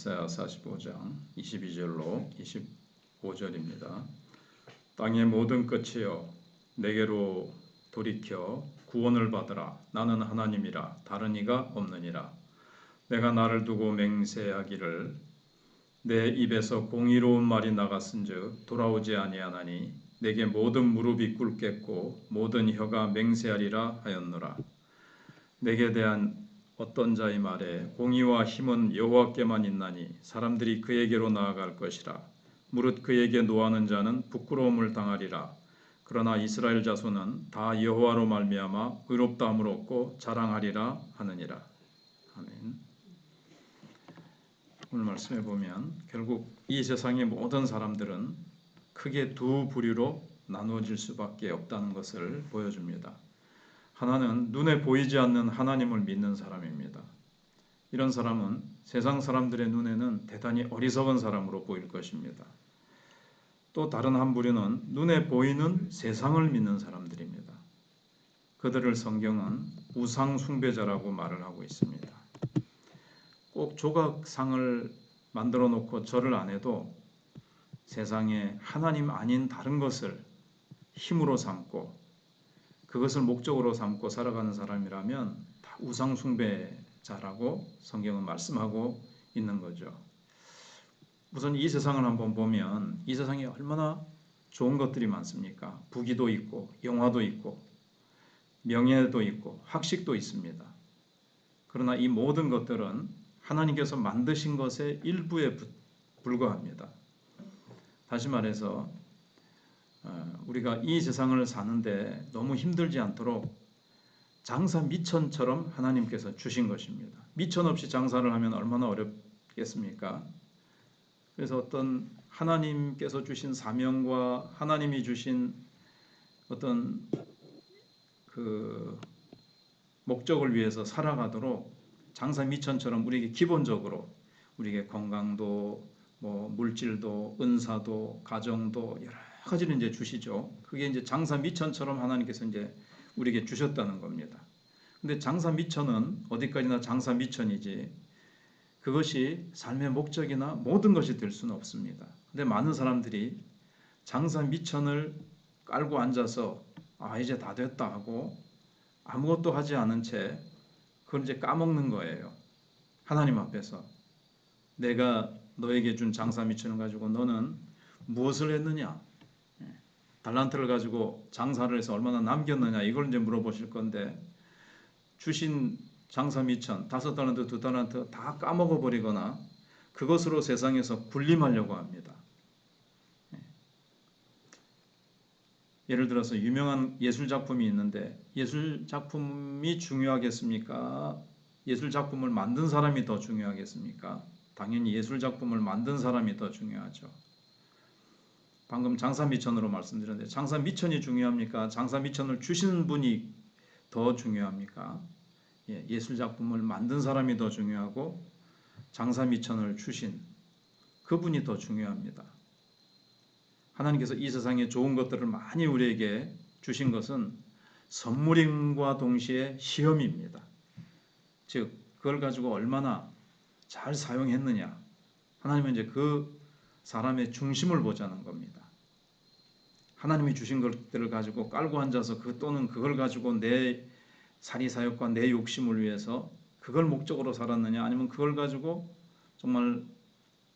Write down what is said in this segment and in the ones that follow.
이사야 45장 22절로 25절입니다. 땅의 모든 끝이여 내게로 돌이켜 구원을 받으라. 나는 하나님이라. 다른 이가 없느니라. 내가 나를 두고 맹세하기를 내 입에서 공의로운 말이 나갔은즉 돌아오지 아니하나니 내게 모든 무릎이 꿇겠고 모든 혀가 맹세하리라 하였노라. 내게 대한 어떤 자의 말에 공의와 힘은 여호와께만 있나니 사람들이 그에게로 나아갈 것이라 무릇 그에게 노하는 자는 부끄러움을 당하리라 그러나 이스라엘 자손은 다 여호와로 말미암아 의롭다함을 얻고 자랑하리라 하느니라 아멘. 오늘 말씀해 보면 결국 이 세상의 모든 사람들은 크게 두 부류로 나누어질 수밖에 없다는 것을 보여줍니다. 하나는 눈에 보이지 않는 하나님을 믿는 사람입니다. 이런 사람은 세상 사람들의 눈에는 대단히 어리석은 사람으로 보일 것입니다. 또 다른 한 부류는 눈에 보이는 세상을 믿는 사람들입니다. 그들을 성경은 우상 숭배자라고 말을 하고 있습니다. 꼭 조각상을 만들어 놓고 절을 안 해도 세상에 하나님 아닌 다른 것을 힘으로 삼고 그것을 목적으로 삼고 살아가는 사람이라면 다 우상 숭배자라고 성경은 말씀하고 있는 거죠. 우선 이 세상을 한번 보면 이 세상에 얼마나 좋은 것들이 많습니까? 부기도 있고 영화도 있고 명예도 있고 학식도 있습니다. 그러나 이 모든 것들은 하나님께서 만드신 것의 일부에 불과합니다. 다시 말해서 어, 우리가 이 세상을 사는데 너무 힘들지 않도록 장사 미천처럼 하나님께서 주신 것입니다. 미천 없이 장사를 하면 얼마나 어렵겠습니까? 그래서 어떤 하나님께서 주신 사명과 하나님이 주신 어떤 그 목적을 위해서 살아가도록 장사 미천처럼 우리에게 기본적으로 우리에게 건강도 뭐 물질도 은사도 가정도 여러 가지를 이제 주시죠. 그게 이제 장사 미천처럼 하나님께서 이제 우리에게 주셨다는 겁니다. 근데 장사 미천은 어디까지나 장사 미천이지 그것이 삶의 목적이나 모든 것이 될 수는 없습니다. 근데 많은 사람들이 장사 미천을 깔고 앉아서 아 이제 다 됐다 하고 아무것도 하지 않은 채 그걸 이제 까먹는 거예요. 하나님 앞에서 내가 너에게 준 장사 미천을 가지고 너는 무엇을 했느냐? 예. 달란트를 가지고 장사를 해서 얼마나 남겼느냐 이걸 이제 물어보실 건데 주신 장사 미천, 다섯 달란트, 두 달란트 다 까먹어 버리거나 그것으로 세상에서 군림하려고 합니다. 예. 예를 들어서 유명한 예술 작품이 있는데 예술 작품이 중요하겠습니까? 예술 작품을 만든 사람이 더 중요하겠습니까? 당연히 예술 작품을 만든 사람이 더 중요하죠. 방금 장사 미천으로 말씀드렸는데 장사 미천이 중요합니까? 장사 미천을 주신 분이 더 중요합니까? 예, 술 작품을 만든 사람이 더 중요하고 장사 미천을 주신 그분이 더 중요합니다. 하나님께서 이 세상에 좋은 것들을 많이 우리에게 주신 것은 선물임과 동시에 시험입니다. 즉 그걸 가지고 얼마나 잘 사용했느냐. 하나님은 이제 그 사람의 중심을 보자는 겁니다. 하나님이 주신 것들을 가지고 깔고 앉아서 그 또는 그걸 가지고 내 사리 사욕과 내 욕심을 위해서 그걸 목적으로 살았느냐 아니면 그걸 가지고 정말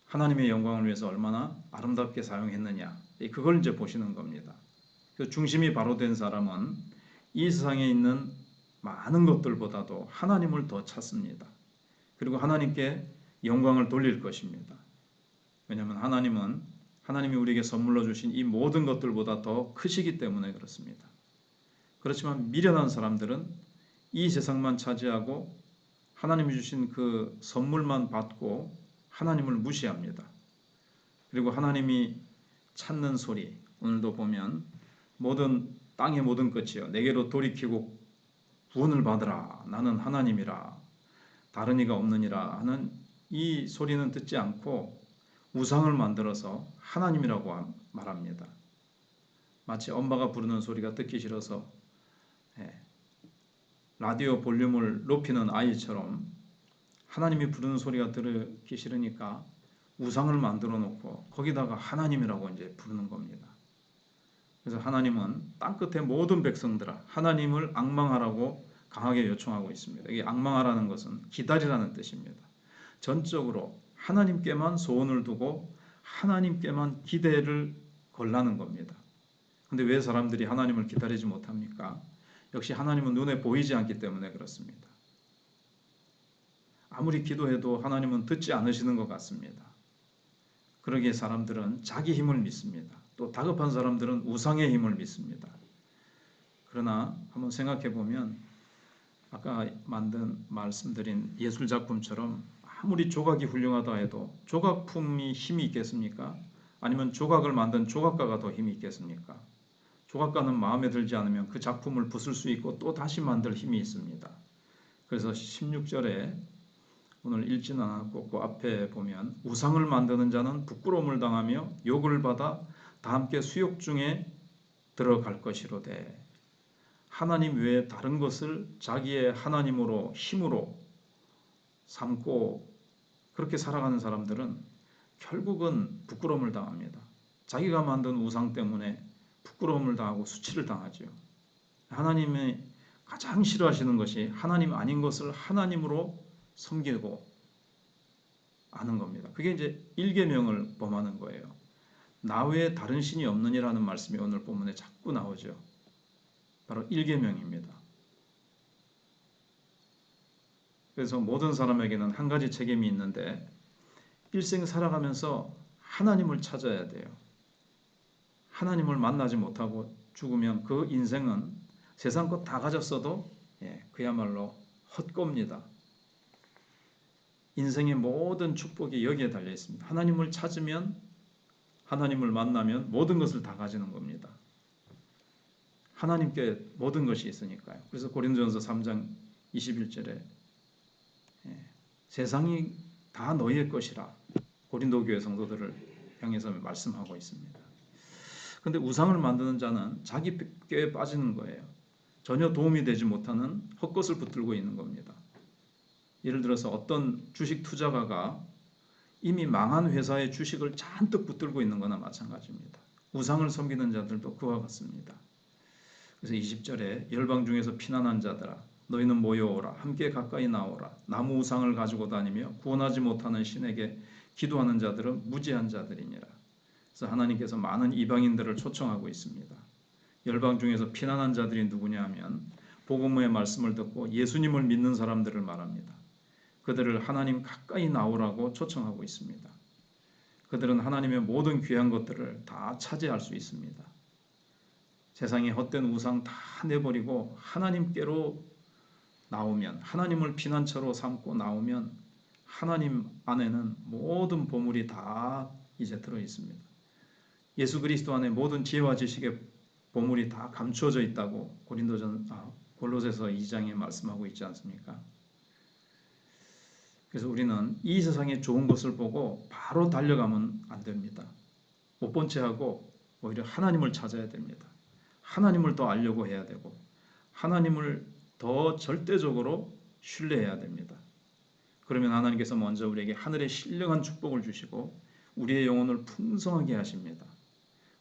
하나님의 영광을 위해서 얼마나 아름답게 사용했느냐 그걸 이제 보시는 겁니다. 그 중심이 바로 된 사람은 이 세상에 있는 많은 것들보다도 하나님을 더 찾습니다. 그리고 하나님께 영광을 돌릴 것입니다. 왜냐하면 하나님은 하나님이 우리에게 선물로 주신 이 모든 것들보다 더 크시기 때문에 그렇습니다. 그렇지만 미련한 사람들은 이 세상만 차지하고 하나님이 주신 그 선물만 받고 하나님을 무시합니다. 그리고 하나님이 찾는 소리 오늘도 보면 모든 땅의 모든 끝이요 내게로 돌이키고 구원을 받으라 나는 하나님이라 다른 이가 없느니라 하는 이 소리는 듣지 않고 우상을 만들어서 하나님이라고 말합니다. 마치 엄마가 부르는 소리가 듣기 싫어서 예, 라디오 볼륨을 높이는 아이처럼 하나님이 부르는 소리가 들기 싫으니까 우상을 만들어 놓고 거기다가 하나님이라고 이제 부르는 겁니다. 그래서 하나님은 땅 끝의 모든 백성들아 하나님을 악망하라고 강하게 요청하고 있습니다. 이 악망하라는 것은 기다리라는 뜻입니다. 전적으로 하나님께만 소원을 두고 하나님께만 기대를 걸라는 겁니다. 근데 왜 사람들이 하나님을 기다리지 못합니까? 역시 하나님은 눈에 보이지 않기 때문에 그렇습니다. 아무리 기도해도 하나님은 듣지 않으시는 것 같습니다. 그러기에 사람들은 자기 힘을 믿습니다. 또 다급한 사람들은 우상의 힘을 믿습니다. 그러나 한번 생각해 보면 아까 만든 말씀드린 예술 작품처럼 아무리 조각이 훌륭하다 해도 조각품이 힘이 있겠습니까? 아니면 조각을 만든 조각가가 더 힘이 있겠습니까? 조각가는 마음에 들지 않으면 그 작품을 부술 수 있고 또 다시 만들 힘이 있습니다. 그래서 16절에 오늘 읽지는 않았고 그 앞에 보면 우상을 만드는 자는 부끄러움을 당하며 욕을 받아 다 함께 수욕 중에 들어갈 것이로되 하나님 외에 다른 것을 자기의 하나님으로 힘으로 삼고 그렇게 살아가는 사람들은 결국은 부끄러움을 당합니다. 자기가 만든 우상 때문에 부끄러움을 당하고 수치를 당하죠. 하나님의 가장 싫어하시는 것이 하나님 아닌 것을 하나님으로 섬기고 아는 겁니다. 그게 이제 일계명을 범하는 거예요. 나 외에 다른 신이 없느니라는 말씀이 오늘 본문에 자꾸 나오죠. 바로 일계명입니다. 그래서 모든 사람에게는 한 가지 책임이 있는데 일생 살아가면서 하나님을 찾아야 돼요. 하나님을 만나지 못하고 죽으면 그 인생은 세상 것 다 가졌어도 예, 그야말로 헛겁니다. 인생의 모든 축복이 여기에 달려 있습니다. 하나님을 찾으면 하나님을 만나면 모든 것을 다 가지는 겁니다. 하나님께 모든 것이 있으니까요. 그래서 고린도전서 3장 21절에 예, 세상이 다 너희의 것이라 고린도 교회 성도들을 향해서 말씀하고 있습니다. 근데 우상을 만드는 자는 자기 꾀에 빠지는 거예요. 전혀 도움이 되지 못하는 헛것을 붙들고 있는 겁니다. 예를 들어서 어떤 주식 투자가가 이미 망한 회사의 주식을 잔뜩 붙들고 있는 거나 마찬가지입니다. 우상을 섬기는 자들도 그와 같습니다. 그래서 20절에 열방 중에서 피난한 자들아 너희는 모여오라 함께 가까이 나오라 나무 우상을 가지고 다니며 구원하지 못하는 신에게 기도하는 자들은 무지한 자들이니라. 그래서 하나님께서 많은 이방인들을 초청하고 있습니다. 열방 중에서 피난한 자들이 누구냐 하면 복음의 말씀을 듣고 예수님을 믿는 사람들을 말합니다. 그들을 하나님 가까이 나오라고 초청하고 있습니다. 그들은 하나님의 모든 귀한 것들을 다 차지할 수 있습니다. 세상의 헛된 우상 다 내버리고 하나님께로 나오면 하나님을 피난처로 삼고 나오면 하나님 안에는 모든 보물이 다 이제 들어 있습니다. 예수 그리스도 안에 모든 지혜와 지식의 보물이 다 감추어져 있다고 고린도전 아, 골로새서 2장에 말씀하고 있지 않습니까? 그래서 우리는 이 세상의 좋은 것을 보고 바로 달려가면 안 됩니다. 못 본 채 하고 오히려 하나님을 찾아야 됩니다. 하나님을 더 알려고 해야 되고 하나님을 더 절대적으로 신뢰해야 됩니다. 그러면 하나님께서 먼저 우리에게 하늘의 신령한 축복을 주시고 우리의 영혼을 풍성하게 하십니다.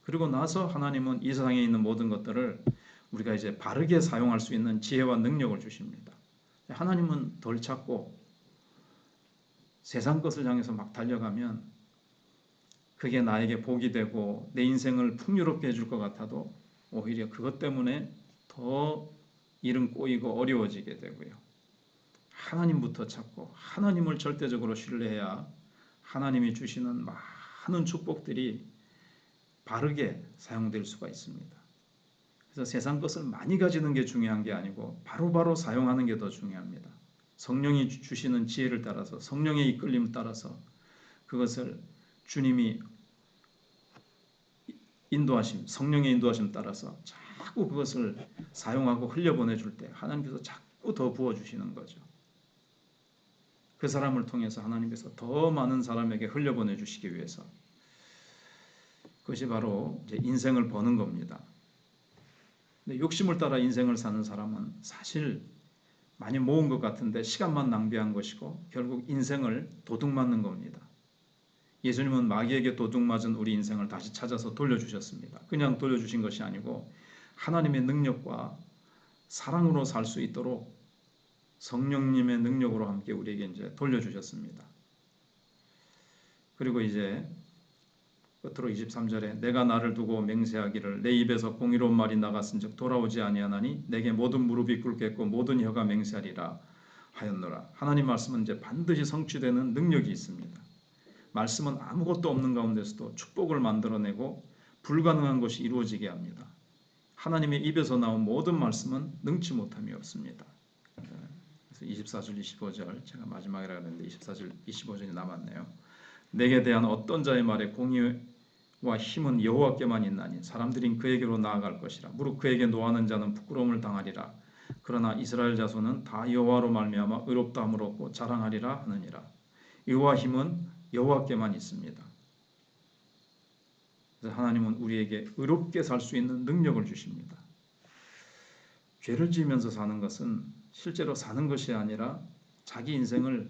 그리고 나서 하나님은 이 세상에 있는 모든 것들을 우리가 이제 바르게 사용할 수 있는 지혜와 능력을 주십니다. 하나님은 덜 찾고 세상 것을 향해서 막 달려가면 그게 나에게 복이 되고 내 인생을 풍요롭게 해줄 것 같아도 오히려 그것 때문에 더 일은 꼬이고 어려워지게 되고요. 하나님부터 찾고 하나님을 절대적으로 신뢰해야 하나님이 주시는 많은 축복들이 바르게 사용될 수가 있습니다. 그래서 세상 것을 많이 가지는 게 중요한 게 아니고 바로바로 바로 사용하는 게 더 중요합니다. 성령이 주시는 지혜를 따라서 성령의 이끌림을 따라서 그것을 주님이 인도하심, 성령의 인도하심 따라서 자꾸 그것을 사용하고 흘려보내 줄 때 하나님께서 자꾸 더 부어 주시는 거죠. 그 사람을 통해서 하나님께서 더 많은 사람에게 흘려보내 주시기 위해서 그것이 바로 인생을 버는 겁니다. 근데 욕심을 따라 인생을 사는 사람은 사실 많이 모은 것 같은데 시간만 낭비한 것이고 결국 인생을 도둑 맞는 겁니다. 예수님은 마귀에게 도둑 맞은 우리 인생을 다시 찾아서 돌려주셨습니다. 그냥 돌려주신 것이 아니고 하나님의 능력과 사랑으로 살 수 있도록 성령님의 능력으로 함께 우리에게 이제 돌려주셨습니다. 그리고 이제 끝으로 23절에 내가 나를 두고 맹세하기를 내 입에서 공의로운 말이 나갔은즉 돌아오지 아니하나니 내게 모든 무릎이 꿇겠고 모든 혀가 맹세하리라 하였노라. 하나님 말씀은 이제 반드시 성취되는 능력이 있습니다. 말씀은 아무것도 없는 가운데서도 축복을 만들어내고 불가능한 것이 이루어지게 합니다. 하나님의 입에서 나온 모든 말씀은 능치 못함이 없습니다. 그래서 24절 25절 제가 마지막이라 그랬는데 24절 25절이 남았네요. 내게 대한 어떤 자의 말에 공의와 힘은 여호와께만 있나니 사람들이 그에게로 나아갈 것이라 무릇 그에게 노하는 자는 부끄러움을 당하리라 그러나 이스라엘 자손은 다 여호와로 말미암아 의롭다함을 얻고 자랑하리라 하느니라 의와 힘은 여호와께만 있습니다. 그래서 하나님은 우리에게 의롭게 살 수 있는 능력을 주십니다. 죄를 지으면서 사는 것은 실제로 사는 것이 아니라 자기 인생을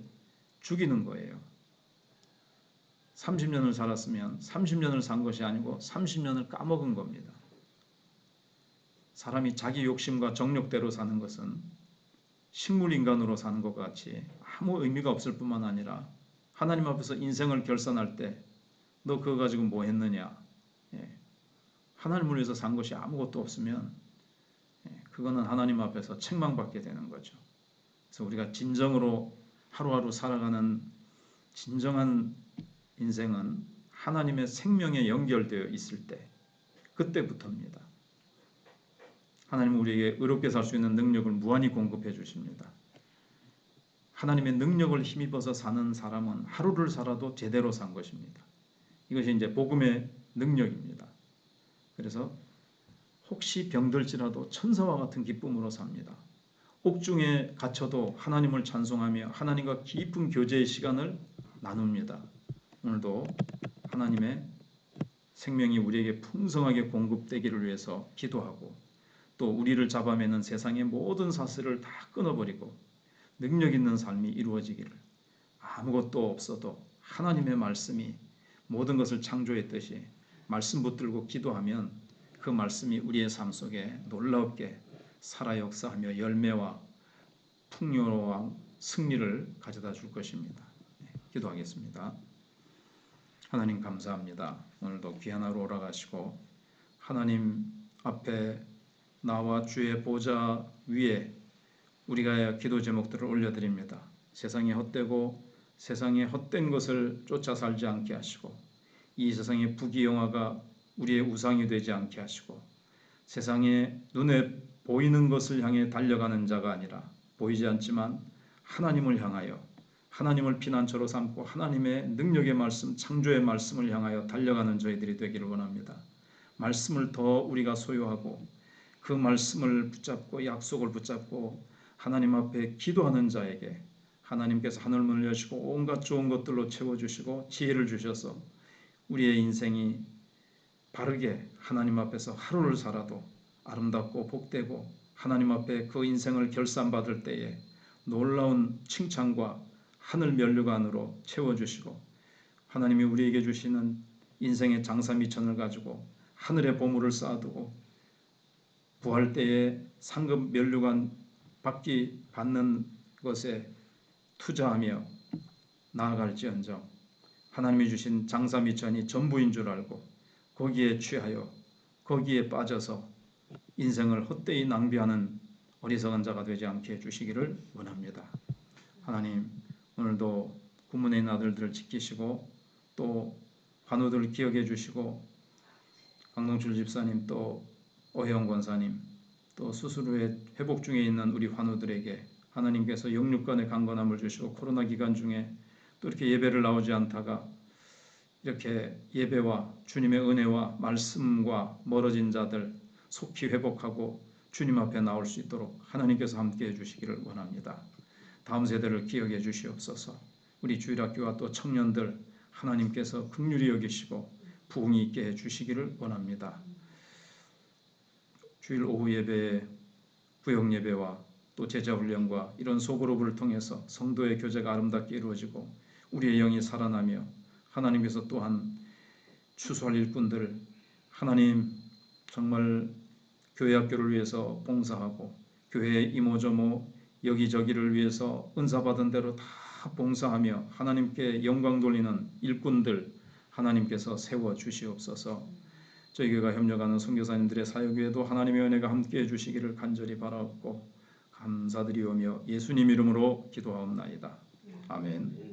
죽이는 거예요. 30년을 살았으면 30년을 산 것이 아니고 30년을 까먹은 겁니다. 사람이 자기 욕심과 정욕대로 사는 것은 식물 인간으로 사는 것 같이 아무 의미가 없을 뿐만 아니라 하나님 앞에서 인생을 결산할 때 너 그거 가지고 뭐 했느냐? 예. 하나님을 위해서 산 것이 아무것도 없으면 예. 그거는 하나님 앞에서 책망받게 되는 거죠. 그래서 우리가 진정으로 하루하루 살아가는 진정한 인생은 하나님의 생명에 연결되어 있을 때 그때부터입니다. 하나님은 우리에게 의롭게 살 수 있는 능력을 무한히 공급해 주십니다. 하나님의 능력을 힘입어서 사는 사람은 하루를 살아도 제대로 산 것입니다. 이것이 이제 복음의 능력입니다. 그래서 혹시 병들지라도 천사와 같은 기쁨으로 삽니다. 옥중에 갇혀도 하나님을 찬송하며 하나님과 깊은 교제의 시간을 나눕니다. 오늘도 하나님의 생명이 우리에게 풍성하게 공급되기를 위해서 기도하고 또 우리를 잡아매는 세상의 모든 사슬을 다 끊어버리고 능력 있는 삶이 이루어지기를 아무것도 없어도 하나님의 말씀이 모든 것을 창조했듯이 말씀 붙들고 기도하면 그 말씀이 우리의 삶 속에 놀랍게 살아 역사하며 열매와 풍요와 승리를 가져다 줄 것입니다. 네, 기도하겠습니다. 하나님 감사합니다. 오늘도 귀한 하루 오라가시고 하나님 앞에 나와 주의 보좌 위에 우리가 기도 제목들을 올려드립니다. 세상에 헛되고 세상에 헛된 것을 쫓아 살지 않게 하시고 이 세상의 부귀영화가 우리의 우상이 되지 않게 하시고 세상에 눈에 보이는 것을 향해 달려가는 자가 아니라 보이지 않지만 하나님을 향하여 하나님을 피난처로 삼고 하나님의 능력의 말씀, 창조의 말씀을 향하여 달려가는 저희들이 되기를 원합니다. 말씀을 더 우리가 소유하고 그 말씀을 붙잡고 약속을 붙잡고 하나님 앞에 기도하는 자에게 하나님께서 하늘문을 여시고 온갖 좋은 것들로 채워주시고 지혜를 주셔서 우리의 인생이 바르게 하나님 앞에서 하루를 살아도 아름답고 복되고 하나님 앞에 그 인생을 결산받을 때에 놀라운 칭찬과 하늘 면류관으로 채워주시고 하나님이 우리에게 주시는 인생의 장사 미천을 가지고 하늘의 보물을 쌓아두고 부활 때에 상급 면류관 받기 받는 것에 투자하며 나아갈지언정 하나님이 주신 장사 미천이 전부인 줄 알고 거기에 취하여 거기에 빠져서 인생을 헛되이 낭비하는 어리석은 자가 되지 않게 해주시기를 원합니다. 하나님 오늘도 있는 아들들을 지키시고 또 환우들을 기억해 주시고 강동출 집사님 또 오혜영 권사님 또 수술 후에 회복 중에 있는 우리 환우들에게 하나님께서 영육간의 강건함을 주시고 코로나 기간 중에 또 이렇게 예배를 나오지 않다가 이렇게 예배와 주님의 은혜와 말씀과 멀어진 자들 속히 회복하고 주님 앞에 나올 수 있도록 하나님께서 함께 해주시기를 원합니다. 다음 세대를 기억해 주시옵소서. 우리 주일학교와 또 청년들 하나님께서 긍휼히 여기시고 부흥이 있게 해 주시기를 원합니다. 주일 오후 예배에 구역 예배와 또 제자 훈련과 이런 소그룹을 통해서 성도의 교제가 아름답게 이루어지고 우리의 영이 살아나며 하나님께서 또한 추수할 일꾼들을 하나님 정말 교회 학교를 위해서 봉사하고 교회 이모저모 여기저기를 위해서 은사 받은 대로 다 봉사하며 하나님께 영광 돌리는 일꾼들 하나님께서 세워 주시옵소서. 저희 교회가 협력하는 선교사님들의 사역 위에도 하나님의 은혜가 함께해 주시기를 간절히 바라옵고 감사드리오며 예수님 이름으로 기도하옵나이다. 아멘.